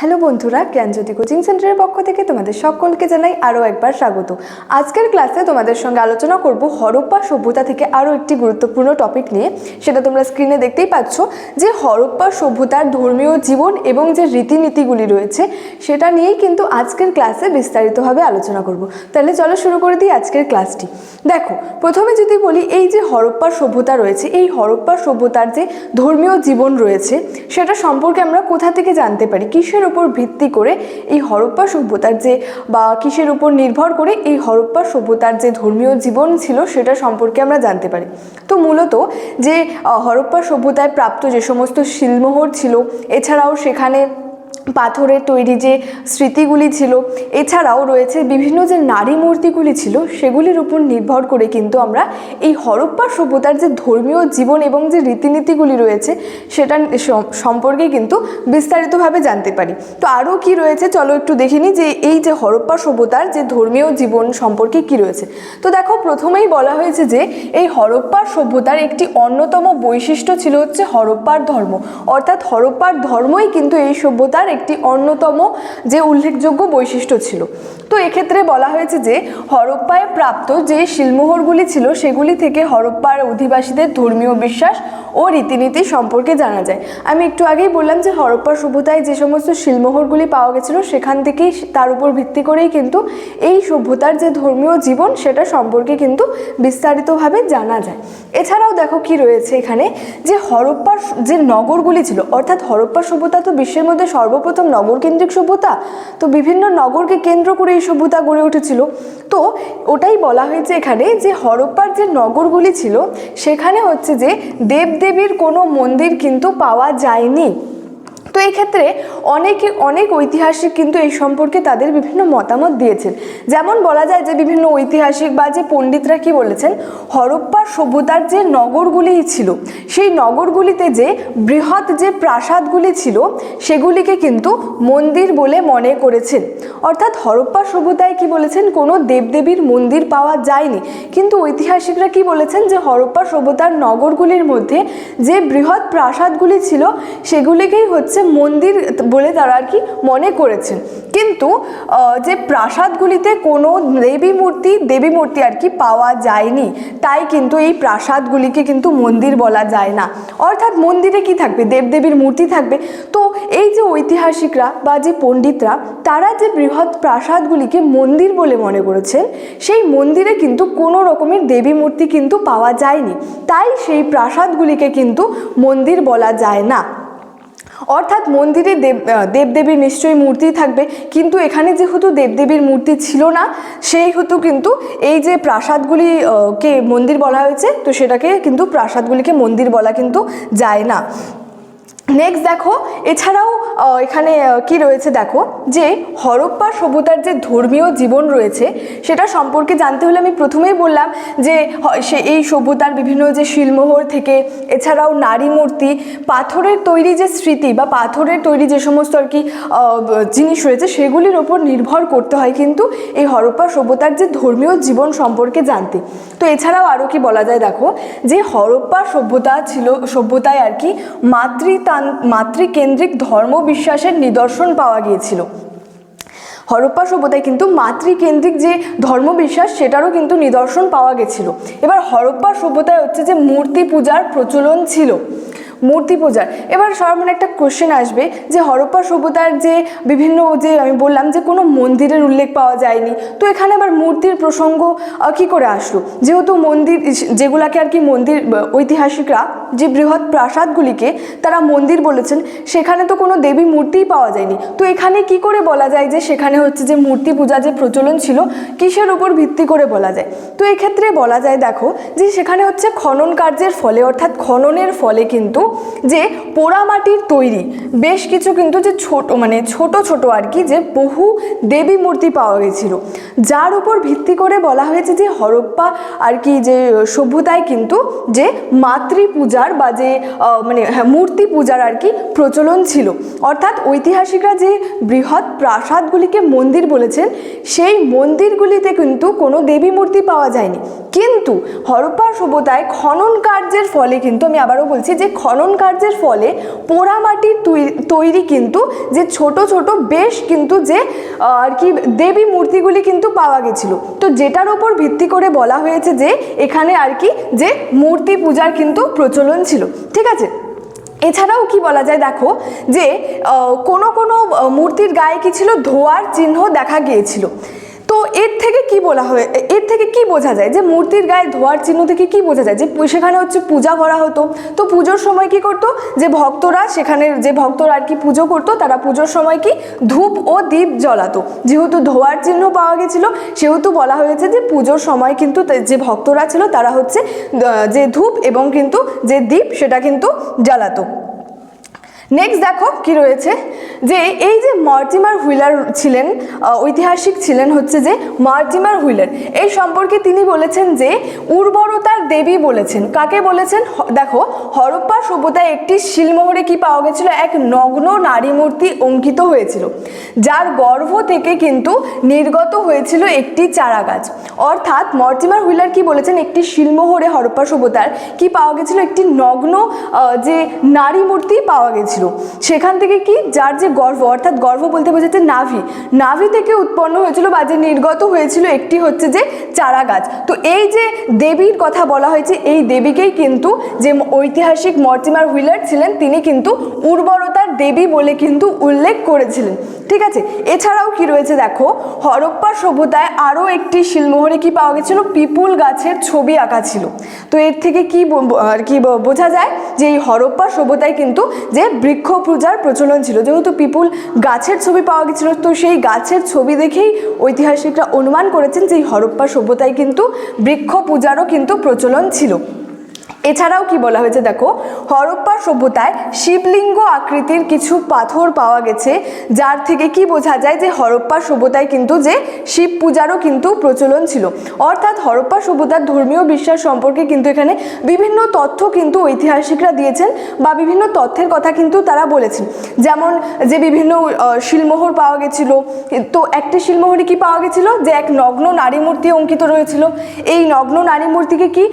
Hello বন্ধুরা, জ্ঞানজ্যোতি coaching সেন্টারের পক্ষ থেকে তোমাদের সকলকে জানাই আরও একবার স্বাগত। আজকের ক্লাসে তোমাদের সঙ্গে আলোচনা করব হরপ্পা সভ্যতা থেকে আরও একটি গুরুত্বপূর্ণ টপিক নিয়ে। সেটা তোমরা স্ক্রিনে দেখতেই পাচ্ছ যে হরপ্পা সভ্যতার ধর্মীয় জীবন এবং যে রীতিনীতিগুলি রয়েছে, সেটা নিয়েই কিন্তু আজকের ক্লাসে বিস্তারিতভাবে আলোচনা করব। তাহলে চলো শুরু করে দিই আজকের ক্লাসটি। দেখো, প্রথমে যদি বলি এই যে হরপ্পা সভ্যতা রয়েছে, এই হরপ্পা সভ্যতার যে ধর্মীয় জীবন রয়েছে, সেটা সম্পর্কে আমরা কোথা থেকে জানতে পারি? কিসের উপর ভিত্তি করে এই হরপ্পা সভ্যতার যে, বা কিসের উপর নির্ভর করে এই হরপ্পা সভ্যতার যে ধর্মীয় জীবন ছিল সেটা সম্পর্কে আমরা জানতে পারি। তো মূলত যে হরপ্পা সভ্যতায় প্রাপ্ত যে সমস্ত শিলমোহর ছিল, এছাড়াও সেখানে পাথরের তৈরি যে স্মৃতিগুলি ছিল, এছাড়াও রয়েছে বিভিন্ন যে নারী মূর্তিগুলি ছিল, সেগুলির উপর নির্ভর করে কিন্তু আমরা এই হরপ্পা সভ্যতার যে ধর্মীয় জীবন এবং যে রীতিনীতিগুলি রয়েছে, সেটা সম্পর্কে কিন্তু বিস্তারিতভাবে জানতে পারি। তো আরও কি রয়েছে? চলো একটু দেখিনি যে এই যে হরপ্পা সভ্যতার যে ধর্মীয় জীবন সম্পর্কে কি রয়েছে। তো দেখো, প্রথমেই বলা হয়েছে যে এই হরপ্পার সভ্যতার একটি অন্যতম বৈশিষ্ট্য ছিল হচ্ছে হরপ্পার ধর্ম। অর্থাৎ হরপ্পার ধর্মই কিন্তু এই সভ্যতার একটি অন্যতম যে উল্লেখযোগ্য বৈশিষ্ট্য ছিল। তো এক্ষেত্রে বলা হয়েছে যে, হরপ্পায় প্রাপ্ত যে শিলমোহরগুলি ছিল, সেগুলি থেকে হরপ্পার অধিবাসীদের ধর্মীয় বিশ্বাস ও রীতিনীতি সম্পর্কে জানা যায়। আমি একটু আগেই বললাম যে হরপ্পা সভ্যতায় যে সমস্ত শিলমোহরগুলি পাওয়া গেছিল, সেখান থেকেই তার উপর ভিত্তি করেই কিন্তু এই সভ্যতার যে ধর্মীয় জীবন, সেটা সম্পর্কে কিন্তু বিস্তারিতভাবে জানা যায়। এছাড়াও দেখো কি রয়েছে এখানে, যে হরপ্পার যে নগরগুলি ছিল, অর্থাৎ হরপ্পা সভ্যতা তো বিশ্বের মধ্যে সর্বপ্রথম নগরকেন্দ্রিক সভ্যতা, তো বিভিন্ন নগরকে কেন্দ্র করে এই সভ্যতা গড়ে উঠেছিল। তো ওটাই বলা হয়েছে এখানে যে হরপ্পার যে নগরগুলি ছিল, সেখানে হচ্ছে যে দেবদেবীর কোনো মন্দির কিন্তু পাওয়া যায়নি। তো এই ক্ষেত্রে অনেকে, অনেক ঐতিহাসিক কিন্তু এই সম্পর্কে তাদের বিভিন্ন মতামত দিয়েছেন। যেমন বলা যায় যে বিভিন্ন ঐতিহাসিক বা যে পণ্ডিতরা কি বলেছেন হরপ্পার সভ্যতার যে নগরগুলি ছিল, সেই নগরগুলিতে যে বৃহৎ যে প্রাসাদগুলি ছিল, সেগুলিকে কিন্তু মন্দির বলে মনে করেছেন। অর্থাৎ হরপ্পা সভ্যতায় কি বলেছেন, কোনো দেবদেবীর মন্দির পাওয়া যায়নি। কিন্তু ঐতিহাসিকরা কি বলেছেন যে হরপ্পা সভ্যতার নগরগুলির মধ্যে যে বৃহৎ প্রাসাদগুলি ছিল, সেগুলিকেই হচ্ছে মন্দির বলে তারা আর কি মনে করেছেন। কিন্তু যে প্রাসাদগুলিতে কোনো দেবী মূর্তি দেবী মূর্তি আর কি পাওয়া যায়নি, তাই কিন্তু এই প্রাসাদগুলিকে কিন্তু মন্দির বলা যায় না। অর্থাৎ মন্দিরে কি থাকবে? দেবদেবীর মূর্তি থাকবে। তো এই যে ঐতিহাসিকরা বা যে পণ্ডিতরা, তারা যে বৃহৎ প্রাসাদগুলিকে মন্দির বলে মনে করেছেন, সেই মন্দিরে কিন্তু কোনো রকমের দেবী মূর্তি কিন্তু পাওয়া যায়নি। তাই সেই প্রাসাদগুলিকে কিন্তু মন্দির বলা যায় না। অর্থাৎ মন্দিরে দেব দেবদেবীর নিশ্চয়ই মূর্তি থাকবে, কিন্তু এখানে যেহেতু দেবদেবীর মূর্তি ছিল না সেই হেতু কিন্তু এই যে প্রাসাদগুলিকে মন্দির বলা হয়েছে, তো সেটাকে কিন্তু প্রাসাদগুলিকে মন্দির বলা কিন্তু যায় না। নেক্সট দেখো, এছাড়াও এখানে কি রয়েছে দেখো? যে হরপ্পা সভ্যতার যে ধর্মীয় জীবন রয়েছে, সেটা সম্পর্কে জানতে হলে আমি প্রথমেই বললাম যে সে এই সভ্যতার বিভিন্ন যে শিলমোহর থেকে, এছাড়াও নারী মূর্তি, পাথরের তৈরি যে স্মৃতি বা পাথরের তৈরি যে সমস্ত আর কি জিনিস রয়েছে, সেগুলির ওপর নির্ভর করতে হয় কিন্তু এই হরপ্পা সভ্যতার যে ধর্মীয় জীবন সম্পর্কে জানতে। তো এছাড়াও আরও কি বলা যায় দেখো? যে হরপ্পা সভ্যতা ছিল, সভ্যতায় আর কি মাতৃতান, মাতৃকেন্দ্রিক ধর্ম বিশ্বাসের নিদর্শন পাওয়া গিয়েছিল। হরপ্পা সভ্যতায় কিন্তু মাতৃকেন্দ্রিক যে ধর্মবিশ্বাস, সেটারও কিন্তু নিদর্শন পাওয়া গেছিল। এবার হরপ্পা সভ্যতায় হচ্ছে যে মূর্তি পূজার প্রচলন ছিল। মূর্তি পূজার। এবার সর্বমোট একটা কোশ্চেন আসবে যে হরপ্পা সভ্যতার যে বিভিন্ন যে আমি বললাম যে কোনো মন্দিরের উল্লেখ পাওয়া যায়নি। তো এখানে আবার মূর্তির প্রসঙ্গ কি করে আসলো? যেহেতু মন্দির যেগুলাকে আর কি মন্দির ঐতিহাসিকরা যে বৃহৎ প্রাসাদগুলিকে তারা মন্দির বলেছেন, সেখানে তো কোনো দেবী মূর্তিই পাওয়া যায়নি। তো এখানে কি করে বলা যায় যে সেখানে হচ্ছে যে মূর্তি পূজা যে প্রচলন ছিল, কিসের উপর ভিত্তি করে বলা যায়? তো এক্ষেত্রে বলা যায় দেখো যে সেখানে হচ্ছে খনন কার্যের ফলে, অর্থাৎ খননের ফলে কিন্তু যে পোড়ামাটির তৈরি। বেশ কিছু কিন্তু যে ছোট মানে ছোট ছোট আর কি যে বহু দেবী মূর্তি পাওয়া গেছিল। যার উপর ভিত্তি করে বলা হয়েছে যে হরপ্পা আর কি যে সভ্যতায় কিন্তু যে মাতৃ পূজার বা যে মানে হ্যাঁ, মূর্তি পূজার আর কি প্রচলন ছিল। অর্থাৎ ঐতিহাসিকরা যে বৃহৎ প্রাসাদগুলিকে মন্দির বলেছেন সেই মন্দিরগুলিতে কিন্তু কোনো দেবী মূর্তি পাওয়া যায়নি। কিন্তু হরপ্পা সভ্যতায় খনন কার্যের ফলে কিন্তু আমি আবারও বলছি যে খনন খনন কার্যের ফলে পোড়ামাটির তৈরি কিন্তু যে ছোট ছোট বেশ কিন্তু যে আর কি দেবী মূর্তিগুলি কিন্তু পাওয়া গেছিল। তো যেটার ওপর ভিত্তি করে বলা হয়েছে যে, এখানে আর কি যে মূর্তি পূজার কিন্তু প্রচলন ছিল। ঠিক আছে? এছাড়াও কি বলা যায় দেখো যে কোনো কোনো মূর্তির গায়ে কি ছিল ধোয়ার চিহ্ন দেখা গিয়েছিল। থেকে কি বলা হয়? এর থেকে কি বোঝা যায়? যে মূর্তির গায়ে ধোয়ার চিহ্ন থেকে কি বোঝা যায়? যে সেখানে হচ্ছে পূজা করা হতো। তো পুজোর সময় কি করতো? যে ভক্তরা সেখানে যে ভক্তরা আর কি পুজো করতো, তারা পুজোর সময় কি ধূপ ও দীপ জ্বালাতো। যেহেতু ধোয়ার চিহ্ন পাওয়া গেছিল, সেহেতু বলা হয়েছে যে পুজোর সময় কিন্তু যে ভক্তরা ছিল, তারা হচ্ছে যে ধূপ এবং কিন্তু যে দীপ, সেটা কিন্তু জ্বালাতো। নেক্সট দেখো কি রয়েছে? যে এই যে মার্টিমার হুইলার ছিলেন ঐতিহাসিক ছিলেন হচ্ছে যে মার্টিমার হুইলার। এই সম্পর্কে তিনি বলেছেন যে উর্বরতার দেবী বলেছেন। কাকে বলেছেন? দেখো, হরপ্পা সভ্যতায় একটি শিলমোহরে কি পাওয়া গেছিল? এক নগ্ন নারী মূর্তি অঙ্কিত হয়েছিল, যার গর্ভ থেকে কিন্তু নির্গত হয়েছিল একটি চারা গাছ অর্থাৎ মর্টিমার হুইলার কি বলেছেন? একটি শিলমোহরে হরপ্পা সভ্যতার কি পাওয়া গেছিল? একটি নগ্ন যে নারী মূর্তি পাওয়া গেছিল। সেখান থেকে কি? যার যে গর্ভ, অর্থাৎ গর্ভ বলতে বোঝাচ্ছে নাভি। নাভি থেকে উৎপন্ন হয়েছিল বা যে নির্গত হয়েছিল একটি হচ্ছে যে চারা গাছ। তো এই যে দেবীর কথা বলা হয়েছে, এই দেবীকেই কিন্তু যে ঐতিহাসিক মর্টিমার হুইলার ছিলেন, তিনি কিন্তু উর্বরতার দেবী বলে কিন্তু উল্লেখ করেছিলেন। ঠিক আছে? এছাড়াও কি রয়েছে দেখো? হরপ্পা সভ্যতায় আরও একটি শিলমোহরে কি পাওয়া গেছিল? পিপুল গাছের ছবি আঁকা ছিল। তো এর থেকে কি আর কি বোঝা যায় যে এই হরপ্পা সভ্যতায় কিন্তু যে বৃক্ষ পূজার প্রচলন ছিল, যেহেতু পিপুল গাছের ছবি পাওয়া গেছিল, তো সেই গাছের ছবি দেখেই ঐতিহাসিকরা অনুমান করেছেন যে এই হরপ্পা সভ্যতায় কিন্তু বৃক্ষ পূজারও কিন্তু প্রচলন ছিল। এছাড়াও কি বলা হয়েছে দেখো? হরপ্পা সভ্যতায় শিবলিঙ্গ আকৃতির কিছু পাথর পাওয়া গেছে, যার থেকে কি বোঝা যায় যে হরপ্পা সভ্যতায় কিন্তু যে শিব পূজারও কিন্তু প্রচলন ছিল। অর্থাৎ হরপ্পা সভ্যতার ধর্মীয় বিশ্বাস সম্পর্কে কিন্তু এখানে বিভিন্ন তথ্য কিন্তু ঐতিহাসিকরা দিয়েছেন বা বিভিন্ন তথ্যের কথা কিন্তু তারা বলেছেন। যেমন যে বিভিন্ন শিলমোহর পাওয়া গেছিল, তো একটি শিলমোহরে কি পাওয়া গেছিল? যে এক নগ্ন নারী মূর্তি অঙ্কিত রয়েছিল। এই নগ্ন নারী মূর্তিকে কি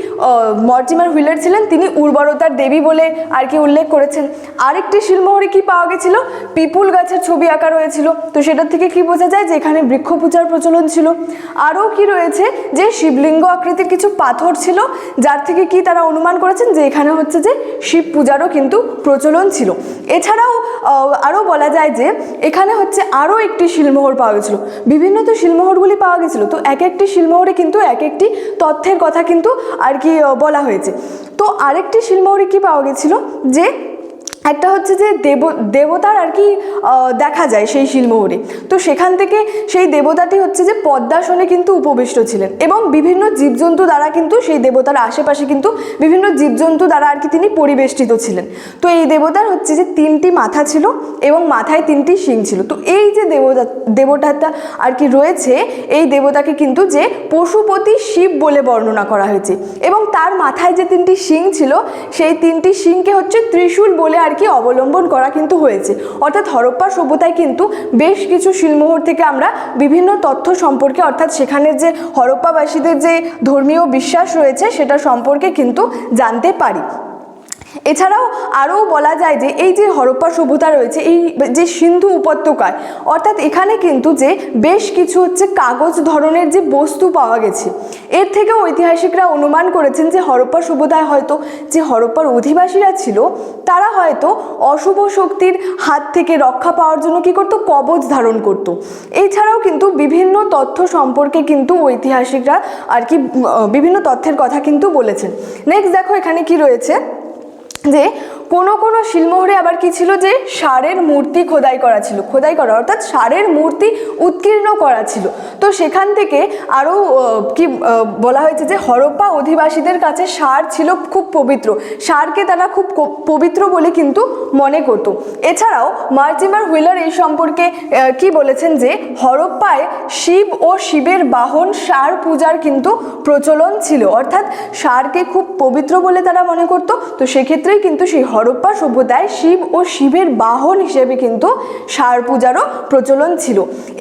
মর্জিমার হুইলার ছিলেন, তিনি উর্বরতার দেবী বলে আর কি উল্লেখ করেছেন। আরেকটি শিলমোহরে কি পাওয়া গেছিল? পিপুল গাছের ছবি আঁকা রয়েছিল। তো সেটার থেকে কি বোঝা যায় যে এখানে বৃক্ষ পূজার প্রচলন ছিল? আরও কি রয়েছে যে শিবলিঙ্গ আকৃতির কিছু পাথর ছিল, যার থেকে কি তারা অনুমান করেছেন যে এখানে হচ্ছে যে শিব পূজারও কিন্তু প্রচলন ছিল? এছাড়াও আরও বলা যায় যে এখানে হচ্ছে আরও একটি শিলমোহর পাওয়া গেছিল। বিভিন্ন তো শিলমোহরগুলি পাওয়া গেছিল। তো এক একটি শিলমোহরে কিন্তু এক একটি তথ্যের কথা কিন্তু আর কি বলা হয়েছে। তো আরেকটি শিলমৌরি কি পাওয়া গেছিল? যে একটা হচ্ছে যে দেব, দেবতার আর কি দেখা যায় সেই শিলমোহরে। তো সেখান থেকে সেই দেবতাটি হচ্ছে যে পদ্মাসনে কিন্তু উপবিষ্ট ছিলেন এবং বিভিন্ন জীবজন্তু দ্বারা কিন্তু সেই দেবতার আশেপাশে কিন্তু বিভিন্ন জীবজন্তু দ্বারা আর কি তিনি পরিবেষ্টিত ছিলেন। তো এই দেবতার হচ্ছে যে তিনটি মাথা ছিল এবং মাথায় তিনটি শিং ছিল। তো এই যে দেবতা, দেবতাটা আর কি রয়েছে, এই দেবতাকে কিন্তু যে পশুপতি শিব বলে বর্ণনা করা হয়েছে। এবং তার মাথায় যে তিনটি শিং ছিল, সেই তিনটি শিংকে হচ্ছে ত্রিশূল বলে আর কি অবলম্বন করা কিন্তু হয়েছে। অর্থাৎ হরপ্পা সভ্যতায় কিন্তু বেশ কিছু শিলমোহর থেকে আমরা বিভিন্ন তথ্য সম্পর্কে, অর্থাৎ সেখানে যে হরপ্পাবাসীদের যে ধর্মীয় বিশ্বাস রয়েছে, সেটা সম্পর্কে কিন্তু জানতে পারি। এছাড়াও আরও বলা যায় যে এই যে হরপ্পা সভ্যতা রয়েছে, এই যে সিন্ধু উপত্যকায়, অর্থাৎ এখানে কিন্তু যে বেশ কিছু হচ্ছে কাগজ ধরনের যে বস্তু পাওয়া গেছে। এর থেকে ঐতিহাসিকরা অনুমান করেছেন যে হরপ্পা সভ্যতায় হয়তো যে হরপ্পার অধিবাসীরা ছিল, তারা হয়তো অশুভ শক্তির হাত থেকে রক্ষা পাওয়ার জন্য কি করতো? কবচ ধারণ করত। এছাড়াও কিন্তু বিভিন্ন তথ্য সম্পর্কে কিন্তু ঐতিহাসিকরা আর কি বিভিন্ন তথ্যের কথা কিন্তু বলেছেন। নেক্সট দেখো এখানে কি রয়েছে। যে কোনো কোনো শিলমোহরে আবার কি ছিল যে ষাঁড়ের মূর্তি খোদাই করা ছিল, খোদাই করা, অর্থাৎ ষাঁড়ের মূর্তি উৎকীর্ণ করা ছিল। তো সেখান থেকে আরও কি বলা হয়েছে যে হরপ্পা অধিবাসীদের কাছে ষাঁড় ছিল খুব পবিত্র। ষাঁড়কে তারা খুব পবিত্র বলে কিন্তু মনে করতো। এছাড়াও মার্জিমার হুইলার এই সম্পর্কে কি বলেছেন যে হরপ্পায় শিব ও শিবের বাহন ষাঁড় পূজার কিন্তু প্রচলন ছিল। অর্থাৎ ষাঁড়কে খুব পবিত্র বলে তারা মনে করতো। তো সেক্ষেত্রেই কিন্তু সেই হরপ্পা সভ্যতায় শিব ও শিবের বাহন হিসেবে কিন্তু ষাঁড় পূজারও প্রচলন ছিল।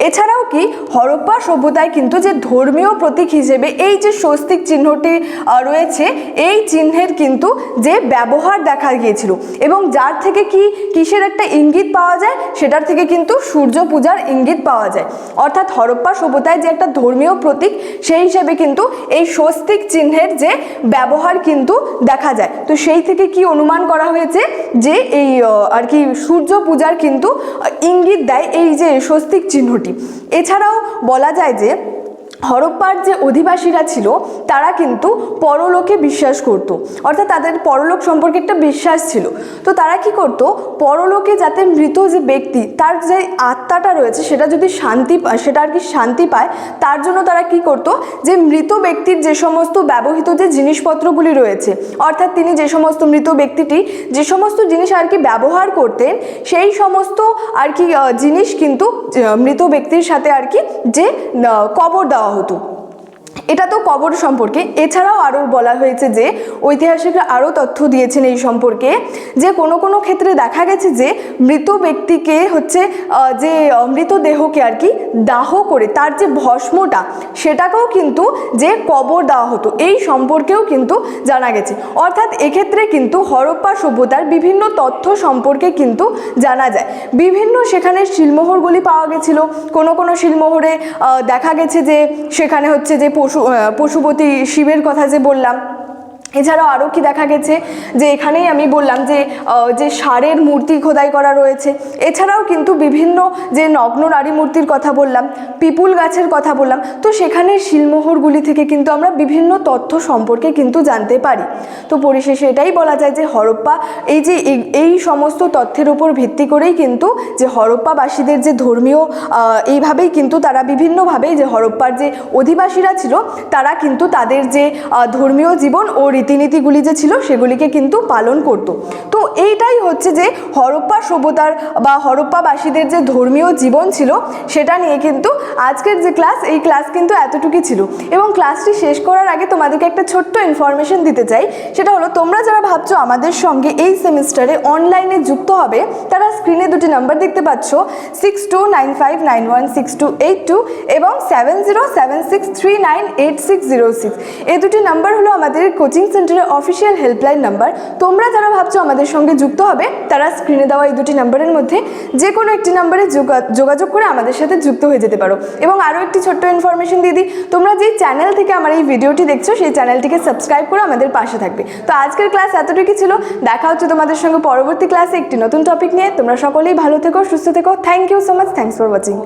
এছাড়াও কি হরপ্পা সভ্যতায় কিন্তু যে ধর্মীয় প্রতীক হিসেবে এই যে স্বস্তিক চিহ্নটি রয়েছে, এই চিহ্নের কিন্তু যে ব্যবহার দেখা গিয়েছিল এবং যার থেকে কি কিসের একটা ইঙ্গিত পাওয়া যায়, সেটার থেকে কিন্তু সূর্য পূজার ইঙ্গিত পাওয়া যায়। অর্থাৎ হরপ্পা সভ্যতায় যে একটা ধর্মীয় প্রতীক, সেই হিসেবে কিন্তু এই স্বস্তিক চিহ্নের যে ব্যবহার কিন্তু দেখা যায়। তো সেই থেকে কি অনুমান করা হয়েছে যে এই আর কি সূর্য পূজার কিন্তু ইঙ্গিত দেয় এই যে স্বস্তিক চিহ্নটি। এছাড়াও বলা যায় যে হরপ্পার যে অধিবাসীরা ছিল, তারা কিন্তু পরলোকে বিশ্বাস করত। অর্থাৎ তাদের পরলোক সম্পর্কে একটা বিশ্বাস ছিল। তো তারা কি করত? পরলোকে যাতে মৃত যে ব্যক্তি, তার যে আত্মাটা রয়েছে, সেটা যদি শান্তি সেটা আর কি শান্তি পায়, তার জন্য তারা কি করত? যে মৃত ব্যক্তির যে সমস্ত ব্যবহৃত যে জিনিসপত্রগুলি রয়েছে, অর্থাৎ তিনি যে সমস্ত মৃত ব্যক্তিটি, যে সমস্ত জিনিস আর কি ব্যবহার করতেন, সেই সমস্ত আর কি জিনিস কিন্তু মৃত ব্যক্তির সাথে আর কি যে কবর দেওয়া হতো এটা তো কবর সম্পর্কে। এছাড়াও আরও বলা হয়েছে যে, ঐতিহাসিকরা আরও তথ্য দিয়েছেন এই সম্পর্কে যে, কোনো কোনো ক্ষেত্রে দেখা গেছে যে, মৃত ব্যক্তিকে হচ্ছে যে মৃতদেহকে আর কি দাহ করে তার যে ভস্মটা, সেটাকেও কিন্তু যে কবর দেওয়া হতো, এই সম্পর্কেও কিন্তু জানা গেছে। অর্থাৎ এক্ষেত্রে কিন্তু হরপ্পা সভ্যতার বিভিন্ন তথ্য সম্পর্কে কিন্তু জানা যায়। বিভিন্ন সেখানে শিলমোহরগুলি পাওয়া গেছিল। কোনো কোনো শিলমোহরে দেখা গেছে যে, সেখানে হচ্ছে যে, পশু আহ, পশুপতি শিবের কথা যে বললাম এছাড়াও আরও কি দেখা গেছে যে এখানেই আমি বললাম যে যে ষাঁড়ের মূর্তি খোদাই করা রয়েছে। এছাড়াও কিন্তু বিভিন্ন যে নগ্ন নারী মূর্তির কথা বললাম, পিপুল গাছের কথা বললাম, তো সেখানে শিলমোহরগুলি থেকে কিন্তু আমরা বিভিন্ন তথ্য সম্পর্কে কিন্তু জানতে পারি। তো পরিশেষে এটাই বলা যায় যে হরপ্পা, এই যে এই- সমস্ত তথ্যের উপর ভিত্তি করেই কিন্তু যে হরপ্পাবাসীদের যে ধর্মীয় এইভাবেই কিন্তু তারা বিভিন্নভাবেই যে হরপ্পার যে অধিবাসীরা ছিল, তারা কিন্তু তাদের যে ধর্মীয় জীবন ও রীতিনীতিগুলি যে ছিল সেগুলিকে কিন্তু পালন করত। তো এইটাই হচ্ছে যে হরপ্পা সভ্যতার বা হরপ্পাবাসীদের যে ধর্মীয় জীবন ছিল, সেটা নিয়ে কিন্তু আজকের যে ক্লাস, এই ক্লাস কিন্তু এতটুকুই ছিল। এবং ক্লাসটি শেষ করার আগে তোমাদেরকে একটা ছোট্ট ইনফরমেশন দিতে চাই। সেটা হলো, তোমরা যারা ভাবছ আমাদের সঙ্গে এই সেমিস্টারে অনলাইনে যুক্ত হবে, তারা স্ক্রিনে দুটি নাম্বার দেখতে পাচ্ছ six two nine five nine one six two eight two এবং seven zero seven six three nine eight six zero six এই দুটি নাম্বার হলো আমাদের কোচিং সেন্টারের অফিসিয়াল হেল্পলাইন নাম্বার তোমরা যারা ভাবছ আমাদের সঙ্গে যুক্ত হবে, তারা স্ক্রিনে দেওয়া এই দুটি নাম্বারের মধ্যে যে কোনো একটি নাম্বারে যোগাযোগ করে আমাদের সাথে যুক্ত হয়ে যেতে পারো। এবং আরও একটি ছোট্ট ইনফরমেশন দিয়ে দিই, তোমরা যেই চ্যানেল থেকে আমার এই ভিডিওটি দেখছ, সেই চ্যানেলটিকে সাবস্ক্রাইব করে আমাদের পাশে থাকবে। তো আজকের ক্লাস এতটুকু ছিল, দেখা হচ্ছে তোমাদের সঙ্গে পরবর্তী ক্লাসে একটি নতুন টপিক নিয়ে। তোমরা সকলেই ভালো থেকো, সুস্থ থেকো। Thank you so much thanks for watching